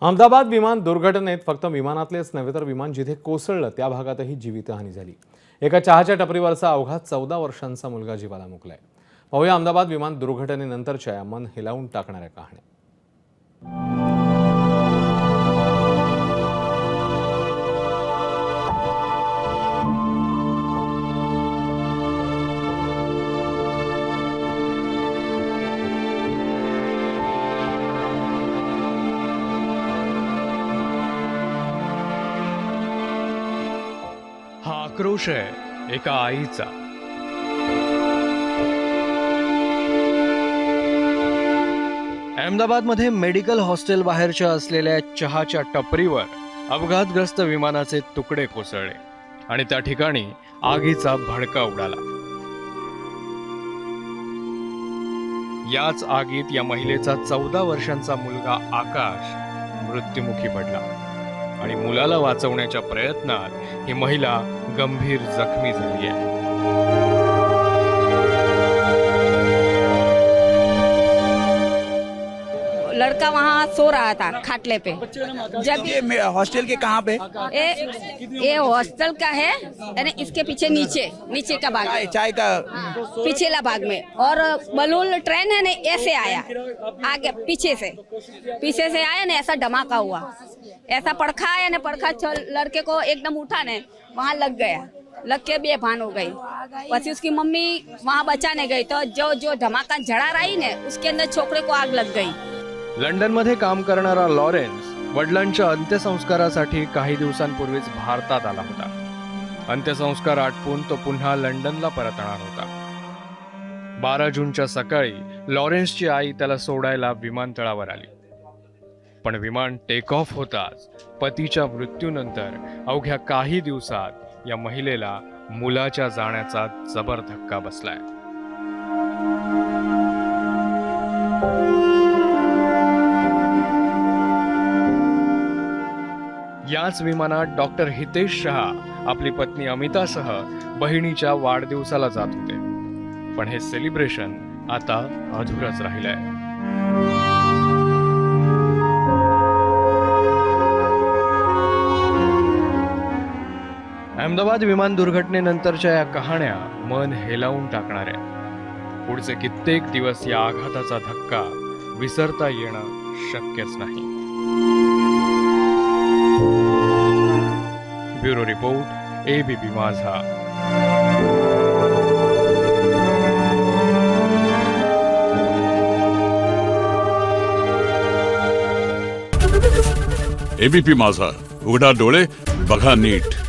अहमदाबाद विमान दुर्घटनेत फक्त विमानातलेच नव्हे तर विमान जिथे कोसळलं त्या भागातही जीवितहानी झाली. एका चहाच्या टपरीवरचा अवघात चौदा वर्षांचा मुलगा जीवाला मुकलाय. पाहूया अहमदाबाद विमान दुर्घटनेनंतरच्या मन हेलावून टाकणाऱ्या कहाण्या. हा आक्रोश आहे एका आईचा. अहमदाबादमध्ये मेडिकल हॉस्टेल बाहेरच्या असलेल्या चहाच्या टपरीवर अपघातग्रस्त विमानाचे तुकडे कोसळले आणि त्या ठिकाणी आगीचा भडका उडाला. याच आगीत या महिलेचा चौदा वर्षांचा मुलगा आकाश मृत्युमुखी पडला. आणि मुलाला वाचवण्याच्या प्रयत्नात ही महिला गंभीर जखमी झाली आहे. लड़का वहाँ सो रहा था खाटले पे। जब ये हॉस्टल के कहाँ पे? ये ये हॉस्टल का है यानी इसके पीछे नीचे नीचे का भाग। चाय चाय का पिछला भाग में। और बलून ट्रेन है ना ऐसे आया। आगे पीछे से। पीछे से आया ना ऐसा धमाका हुआ। ऐसा पड़खा आया ना पड़खा चल लड़के को एकदम उठा ने वहाँ लग गया। लग के बेभान हो गई। પછી उसकी मम्मी वहाँ बचाने गई तो जो जो धमाका जड़ा रही ने उसके अंदर छोकरे को आग लग गई। लंडनमध्ये काम करणारा लॉरेन्स वडिलांच्या अंत्यसंस्कारासाठी काही दिवसांपूर्वीच भारतात आला होता. अंत्यसंस्कार आटपून तो पुन्हा लंडनला परतणार होता. बारा जूनच्या सकाळी लॉरेन्सची आई त्याला सोडायला विमानतळावर आली. पण विमान टेक ऑफ होताच पतीच्या मृत्यूनंतर अवघ्या काही दिवसात या महिलेला मुलाच्या जाण्याचा जबर धक्का बसलाय. याच विमानात डॉक्टर हितेश शहा आपली पत्नी अमितासह बहिणीच्या वाढदिवसाला जात होते. पण हे सेलिब्रेशन आता अधुरच राहिलंय. अहमदाबाद विमान दुर्घटनेनंतरच्या या कहाण्या मन हेलावून टाकणाऱ्या. पुढचे कित्येक दिवस या आघाताचा धक्का विसरता येणं शक्यच नाही. Bureau report ABP Majha. ABP Majha. उघडा डोळे बघा नीट.